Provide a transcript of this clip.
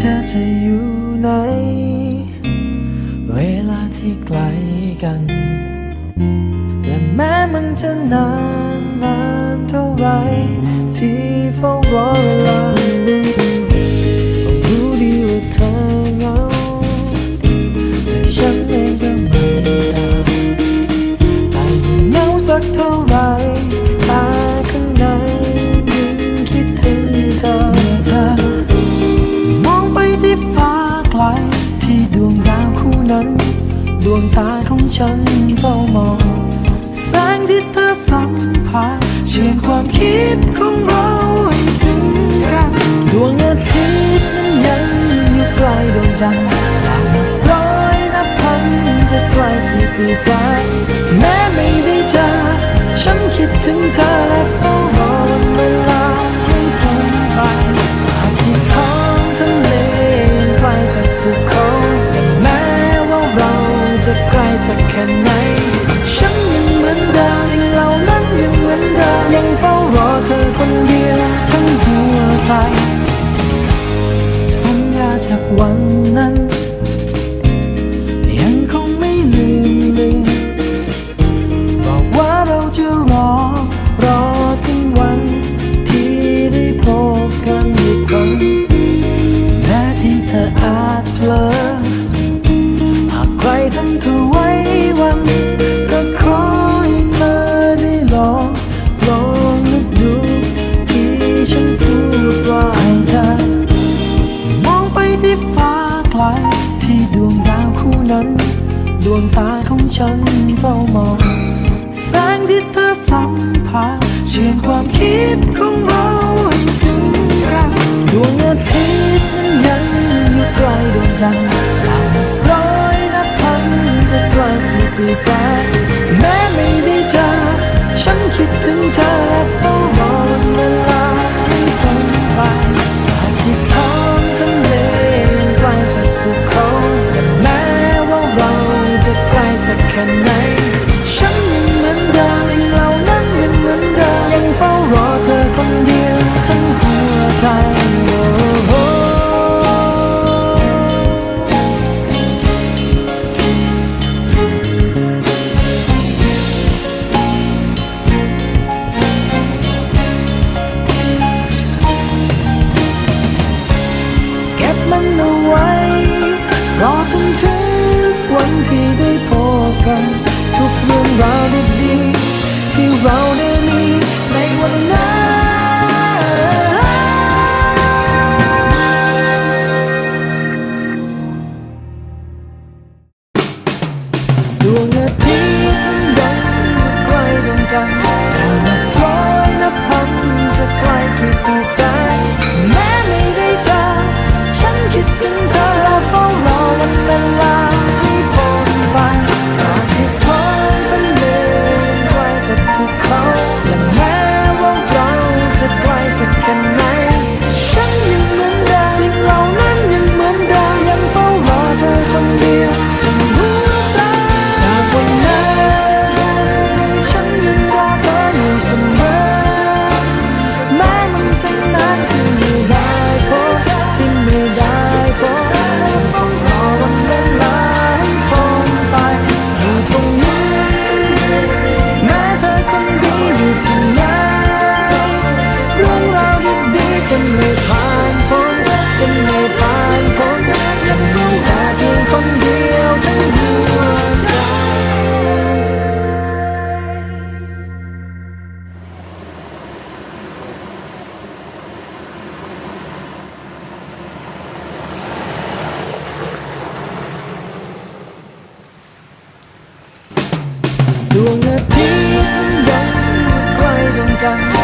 ธอจะอยู่ไหน เวลาที่ไกลกัน และแม้มันจะนานนานเท่าไรที่เฝ้ารอ วงตาของฉันเฝ้ามอง แสงที่เธอสัมผัสเชื่อมความคิดของเราให้ถึงกัน ดวงอาทิตย์นั้นยังอยู่ไกลดวงจันทร์ดาวนับร้อยนับพันจะไกลกี่ปีแสนแม้ไม่ได้เจอฉันคิดถึงเธอและเฝ้า สักแค่ไหน ฉันยังเหมือนเดิมสิ่งเหล่านั้นยังเหมือนเดิมยังเฝ้ารอเธอคนเดียวทั้งหัวใจ ฉันเฝ้ามอง แสงที่เธอสัมผัสเชื่อมความคิดของเราให้ถึงกันดวงอาทิตย์นั้นยังอยู่ไกลดวงจันทร์ดาวนับร้อยนับพันจะไกลกี่ปีแสน แค่ไหนฉัน 家 วงอาทิตย์ดังไกลดวงจันทร์